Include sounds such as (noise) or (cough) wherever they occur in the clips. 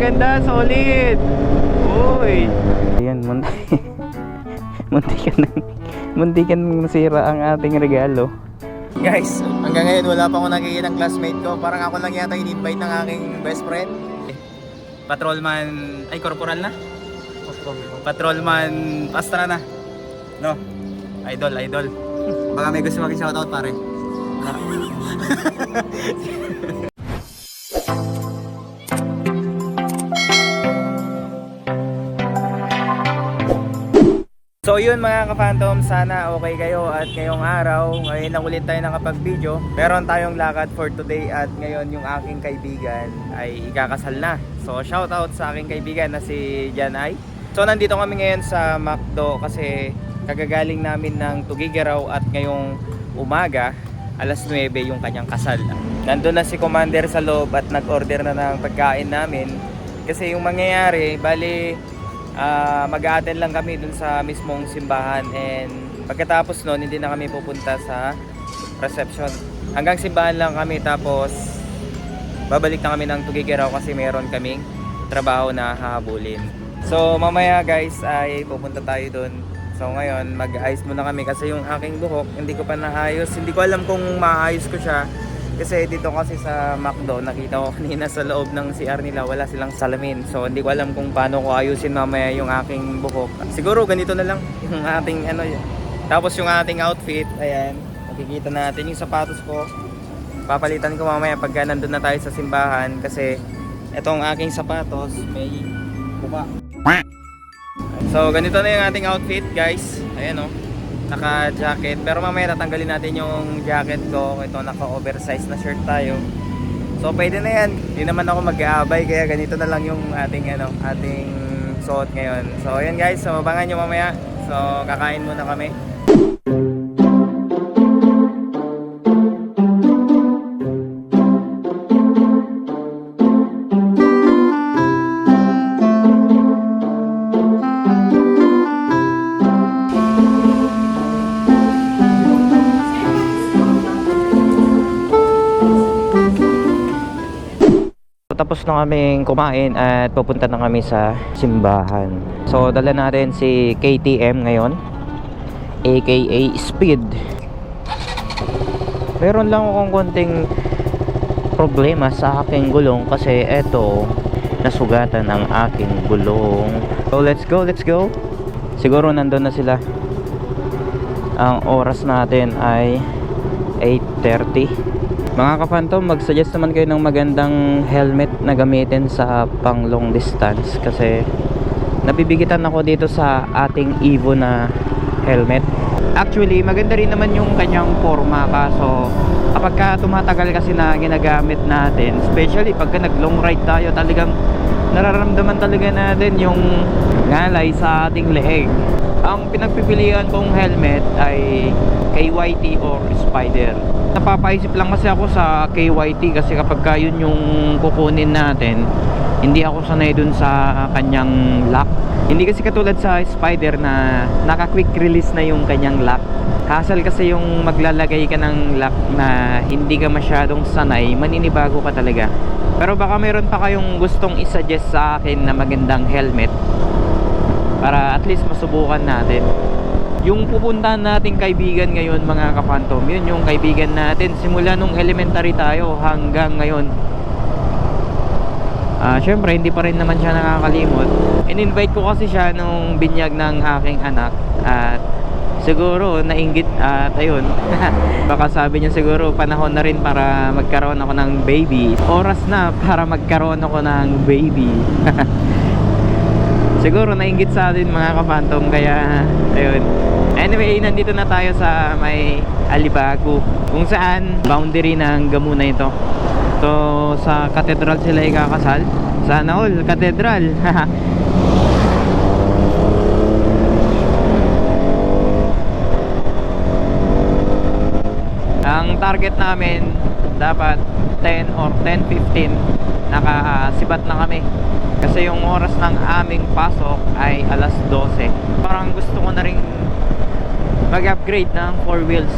ganda, solid. Uy. Ayan, munti. (laughs) munti ka nang, munti ka nang ang ating regalo. Guys, hanggang ngayon wala pa ako nakikita ng classmate ko. Parang ako lang yata in-invite ng aking best friend. Patrolman, ay corporal na? Patrolman Pastra na. No? Idol, idol. Baka may gusto mag-shoutout pare. (laughs) So yun mga ka-phantom, sana okay kayo at ngayong araw, ngayon lang ulit tayo nakapag-video. Meron tayong lakad for today at ngayon yung aking kaibigan ay ikakasal na. So shoutout sa aking kaibigan na si Janay. So nandito kami ngayon sa McDo kasi kagagaling namin ng Tugigaraw at ngayong umaga, alas 9 yung kanyang kasal. Nandun na si Commander sa loob at nag-order na ng pagkain namin. Kasi yung mangyayari, bali Ah, mag-a-attend lang kami dun sa mismong simbahan and pagkatapos nun hindi na kami pupunta sa reception. Hanggang simbahan lang kami tapos babalik na kami ng Tugigaraw kasi meron kaming trabaho na hahabulin. So mamaya guys ay pupunta tayo dun. So ngayon mag-ayos muna kami kasi yung aking buhok hindi ko pa naayos. Hindi ko alam kung maayos ko siya kasi dito kasi sa McDo, nakita ko (laughs) kanina sa loob ng CR nila, wala silang salamin. So hindi ko alam kung paano ko ayusin mamaya yung aking buhok. Siguro ganito na lang (laughs) yung ating ano yun. Tapos yung ating outfit, ayan, makikita natin yung sapatos ko. Papalitan ko mamaya pagka nandun na tayo sa simbahan kasi itong aking sapatos may buka. So ganito na yung ating outfit guys. Ayan oh naka-jacket. Pero mamaya tatanggalin natin yung jacket ko. Ito naka-oversize na shirt tayo. So pwede na yan. Hindi naman ako mag-aabay kaya ganito na lang yung ating ano, ating suot ngayon. So ayan guys, so mabangan nyo mamaya. So kakain muna kami. Tapos na kaming kumain at pupunta na kami sa simbahan. So dala natin si KTM ngayon aka Speed. Meron lang akong konting problema sa aking gulong kasi eto nasugatan ang aking gulong. So let's go, let's go. Siguro nandun na sila. Ang oras natin ay 8.30 mga ka-phantom, mag-suggest naman kayo ng magandang helmet na gamitin sa pang long distance kasi nabibigitan ako dito sa ating Evo na helmet. Actually, maganda rin naman yung kanyang forma kaso kapag ka tumatagal kasi na ginagamit natin, especially pagka nag long ride tayo, talagang nararamdaman talaga natin yung ngalay sa ating leeg. Ang pinagpipilian kong helmet ay KYT or Spider. Napapaisip lang kasi ako sa KYT kasi kapag ka yun yung kukunin natin, hindi ako sanay dun sa kanyang lock. Hindi kasi katulad sa Spider na naka-quick release na yung kanyang lock. Hassle kasi yung maglalagay ka ng lock na hindi ka masyadong sanay, maninibago ka talaga. Pero baka meron pa kayong gustong isuggest sa akin na magandang helmet para at least masubukan natin yung pupuntahan nating kaibigan ngayon mga ka-phantom yun yung kaibigan natin. Simula nung elementary tayo hanggang ngayon. Ah, syempre hindi pa rin naman siya nakakalimot. In-invite ko kasi siya nung binyag ng aking anak. At siguro nainggit at ayun. (laughs) Baka sabi niya siguro panahon na rin para magkaroon ako ng baby. Oras na para magkaroon ako ng baby (laughs) siguro nainggit sa atin mga ka-phantom kaya ayun. Anyway nandito na tayo sa may Alibago kung saan boundary ng Gamuna ito. So sa cathedral sila ikakasal. Sana all cathedral (laughs) ang target namin dapat 10 or 10.15 nakasibat na kami kasi yung oras ng aming pasok ay alas 12 parang gusto ko na rin mag-upgrade ng 4 wheels.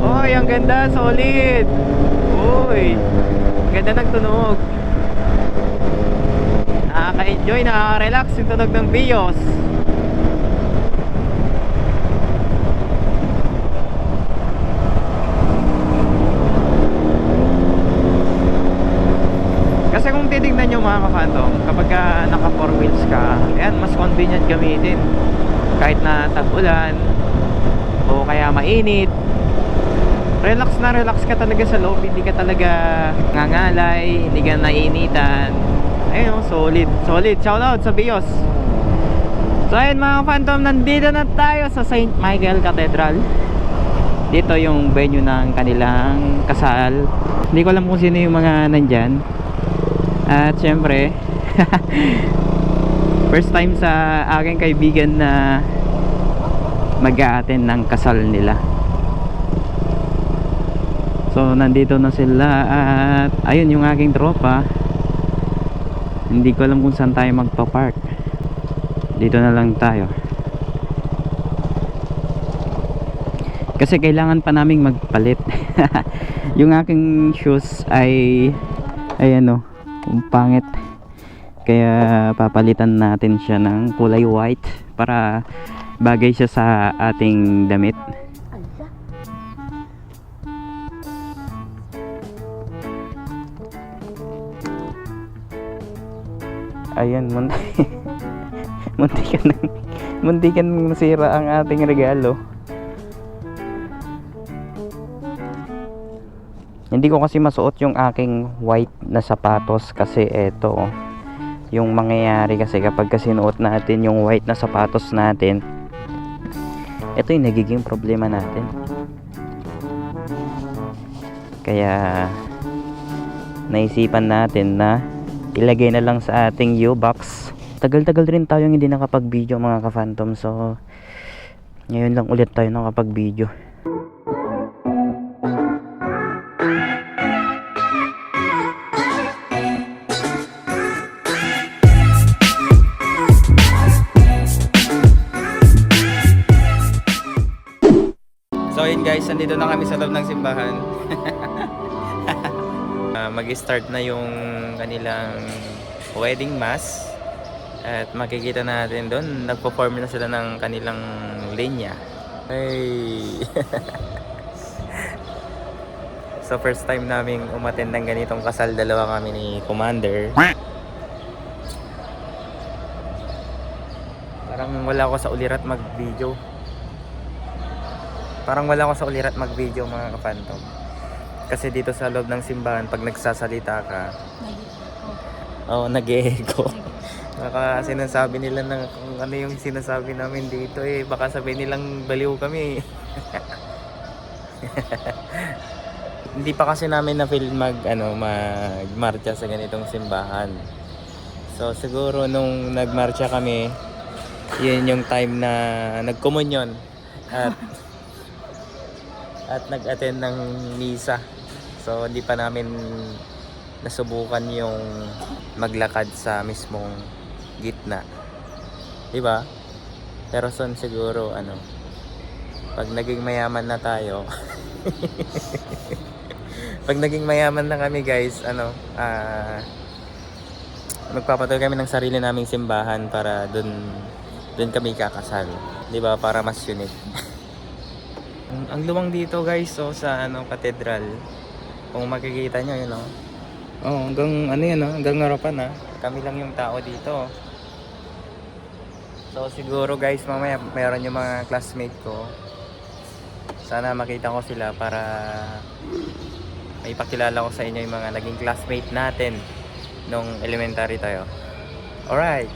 Uy, ang ganda, solid! Uy, ang ganda ng tunog. Nakaka-enjoy, nakaka-relax yung tunog ng Vios. Mga ka-phantom, kapag ka naka 4 wheels ka, ayan, mas convenient gamitin. Kahit na tag-ulan, o kaya mainit, relax na relax ka talaga sa loob, hindi ka talaga ngangalay, hindi ka nainitan. Ayun, oh, solid, solid. Shout out sa Bios. So ayun mga phantom, nandito na tayo sa St. Michael Cathedral. Dito yung venue ng kanilang kasal. Hindi ko alam kung sino yung mga nandyan. At syempre, (laughs) first time sa aking kaibigan na mag attend ng kasal nila. So nandito na sila at ayun yung aking tropa. Hindi ko alam kung saan tayo magpa-park. Dito na lang tayo. Kasi kailangan pa naming magpalit. (laughs) yung aking shoes ay ay ano, pangit. Kaya papalitan natin siya ng kulay white para bagay siya sa ating damit. Ayan, munti. (laughs) munti ka nang munti ka nang masira ang ating regalo. Hindi ko kasi masuot yung aking white na sapatos kasi eto yung mangyayari kasi kapag kasi sinuot natin yung white na sapatos natin ito yung nagiging problema natin. Kaya naisipan natin na ilagay na lang sa ating U-box. Tagal-tagal rin tayong hindi nakapag video mga ka-phantom. So ngayon lang ulit tayo nakapag nandito na kami sa loob ng simbahan. (laughs) Ah, mag-start na yung kanilang wedding mass. At makikita natin doon, nagpo-form na sila ng kanilang linya. Hey! (laughs) so first time naming umattend ng ganitong kasal, dalawa kami ni Commander. Parang wala ako sa ulirat mag-video. Parang wala ako sa ulirat mag-video mga ka-phantom. Kasi dito sa loob ng simbahan, pag nagsasalita ka, oh, nag-echo. Baka sinasabi nila na kung ano yung sinasabi namin dito eh. Baka sabihin nilang baliw kami. (laughs) Hindi pa kasi namin na feel mag ano magmarcha sa ganitong simbahan. So siguro nung nagmarcha kami, yun yung time na nagkomunyon at (laughs) at nag-attend ng misa. So hindi pa namin nasubukan yung maglakad sa mismong gitna. 'Di ba? Pero son siguro ano pag naging mayaman na tayo (laughs) pag naging mayaman na kami guys ano ah magpapatuloy kami ng sarili naming simbahan para dun dun kami kakasal 'di ba para mas unique (laughs) ang, ang luwang dito guys so sa ano katedral kung makikita nyo yun oh. Oh, hanggang ano yan oh, hanggang harapan ah. Kami lang yung tao dito. So siguro guys mamaya meron yung mga classmate ko. Sana makita ko sila para maipakilala ko sa inyo yung mga naging classmate natin nung elementary tayo. Alright.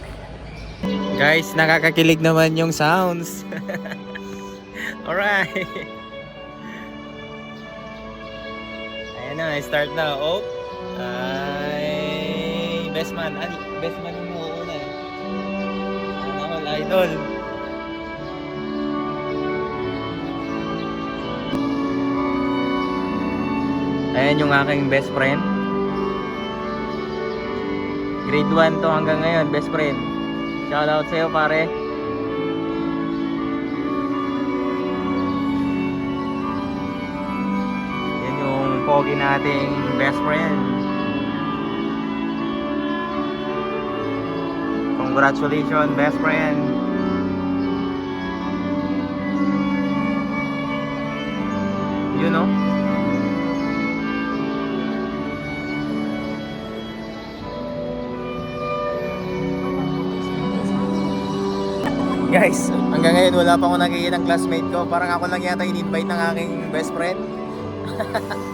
Guys, nakakakilig naman yung sounds. (laughs) Alright. Ayan na, start na. Oh. Ay, best man. Ani, best man yung mauuna eh. Ano all, idol. Ayan yung aking best friend. Grade 1 to hanggang ngayon, best friend. Shout out sa'yo pare. Pogi nating best friend. Congratulations, best friend. You know? Guys, hanggang ngayon wala pa ako nakikita ng classmate ko. Parang ako lang yata in-invite ng aking best friend. (laughs)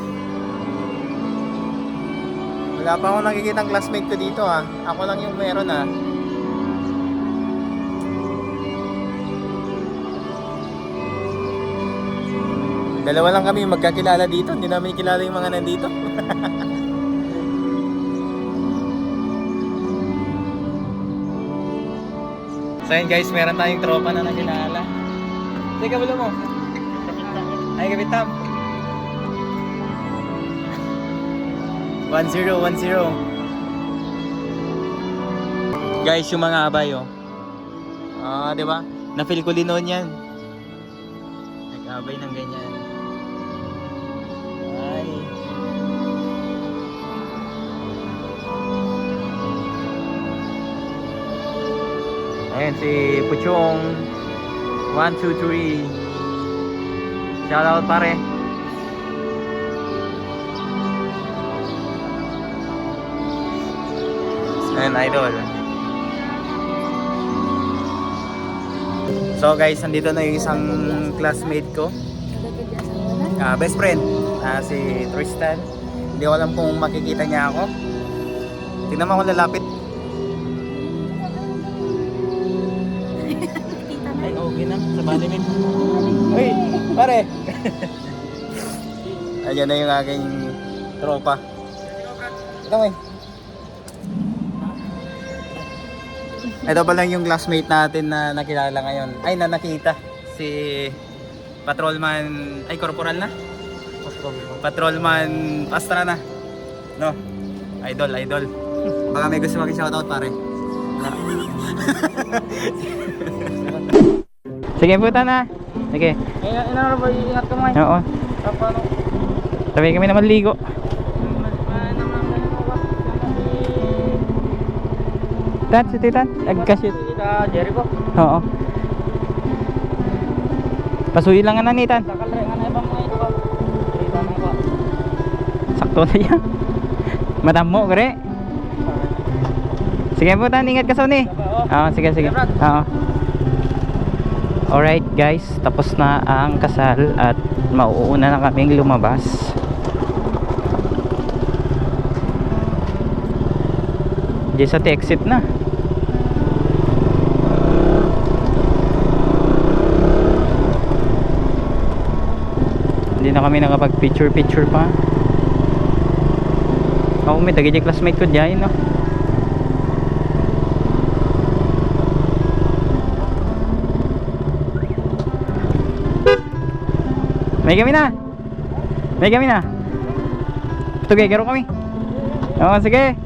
wala pa ako nakikita ng classmate ko dito ha. Ako lang yung meron ha. Dalawa lang kami magkakilala dito. Hindi namin kilala yung mga nandito. (laughs) so yun guys, meron tayong tropa na nakilala. Teka, bulo mo. Ay, kapit 1-0, 1-0. Guys, yung mga abay, oh. Ah, di ba? Na-feel ko din noon yan. Nag-abay ng ganyan. Ay. Ayan si Puchong 1, 2, 3 Shout out pare Ayan idol. So guys, nandito na yung isang classmate ko. Ah, best friend. Ah, si Tristan. Hindi ko alam kung makikita niya ako. Tingnan mo ako lalapit. Ay okay na. Sa balimin uy pare! (laughs) Ayan na yung aking tropa. Ito mo ito pa lang yung classmate natin na nakilala ngayon ay na nakita si patrolman ay corporal na Patrolman Pastrana. No. Idol, idol. Baka may gusto maki-shoutout pare. (laughs) Sige puta na. Sige. Eh, ina ba iingat ka mo. Oo. Paano? Sabi kami na maligo. Tat, si Titan. Nagkasit. Ika Jericho. Oo. Pasuyi lang nga na ni Tan. Takal rin nga na ibang mga ito ko. Kita na ko. Sakto na yan. Madamo, kare. Sige po, tan. Ingat ka, Sony. Oo, sige, sige. Oo. Alright, guys. Tapos na ang kasal at mauuna na kaming lumabas. Diyan sa exit na. Na kami nakapag picture picture pa. Ako may dagi classmate ko diyan no. May kami na. May kami na. Ito kay kami. Oo, sige.